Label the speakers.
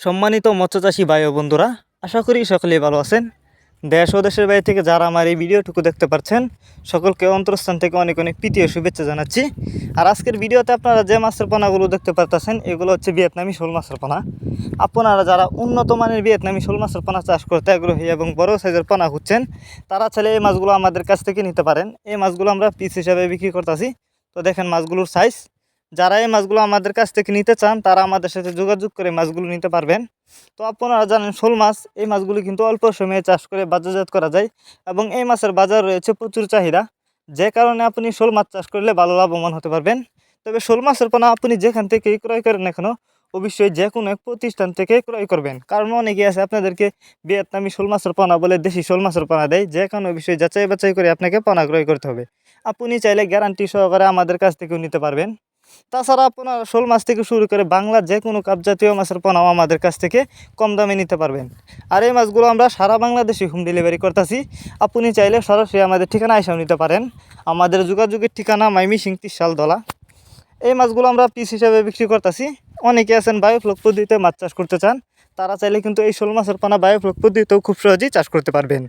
Speaker 1: সম্মানিত মৎস্যচাষী ভাই ও বন্ধুরা, আশা করি সকলেই ভালো আছেন। দেশ ও দেশের বাইরে থেকে যারা আমার এই ভিডিওটুকু দেখতে পাচ্ছেন সকলকে অন্তরস্থান থেকে অনেক অনেক প্রীতি ও শুভেচ্ছা জানাচ্ছি। আর আজকের ভিডিওতে আপনারা যে মাছের পোনাগুলো দেখতে পারতেছেন, এগুলো হচ্ছে ভিয়েতনামি শোল মাছের পোনা। আপনারা যারা উন্নত মানের ভিয়েতনামি শোল মাছের পোনা চাষ করতে আগ্রহী এবং বড় সাইজের পোনা খুঁজছেন, তারা চাইলে এই মাছগুলো আমাদের কাছ থেকে নিতে পারেন। এই মাছগুলো আমরা পিস হিসাবে বিক্রি করতেছি। তো দেখেন মাছগুলোর সাইজ যারা এই মাছগুলো আমাদের কাছ থেকে নিতে চান, তারা আমাদের সাথে যোগাযোগ করে মাছগুলো নিতে পারবেন। তো আপনারা জানেন, শোল মাছ, এই মাছগুলি কিন্তু অল্প সময়ে চাষ করে বাজারজাত করা যায় এবং এই মাছের বাজার রয়েছে প্রচুর চাহিদা। যে কারণে আপনি শোল মাছ চাষ করলে ভালো লাভবান হতে পারবেন। তবে শোল মাছের পোনা আপনি যেখান থেকে ক্রয় করেন কেন, অবশ্যই যে কোনো এক প্রতিষ্ঠান থেকে ক্রয় করবেন। কারণ অনেকে আছে আপনাদেরকে ভিয়েতনামি শোল মাছের পোনা বলে দেশি শোল মাছের পোনা দেয়, যে কোনো বিষয়ে যাচাই বাছাই করে আপনাকে পোনা ক্রয় করতে হবে। আপনি চাইলে গ্যারান্টি সহকারে আমাদের কাছ থেকেও নিতে পারবেন। তাছাড়া আপনার শোল মাছ থেকে শুরু করে বাংলার যে কোনো কাপ জাতীয় মাছের পোনাও আমাদের কাছ থেকে কম দামে নিতে পারবেন। আর এই মাছগুলো আমরা সারা বাংলাদেশে হোম ডেলিভারি করতেছি। আপনি চাইলে সরাসরি আমাদের ঠিকানা এসেও নিতে পারেন। আমাদের যোগাযোগের ঠিকানা মাইমি সিং তিসাল দলা এই মাছগুলো আমরা পিস হিসাবে বিক্রি করতেছি। অনেকে আছেন বায়োফ্লক পদ্ধতিতে মাছ চাষ করতে চান। তারা চাইলে কিন্তু এই শোল মাছের পোনা বায়োফ্লক পদ্ধতিতেও খুব সহজেই চাষ করতে পারবেন।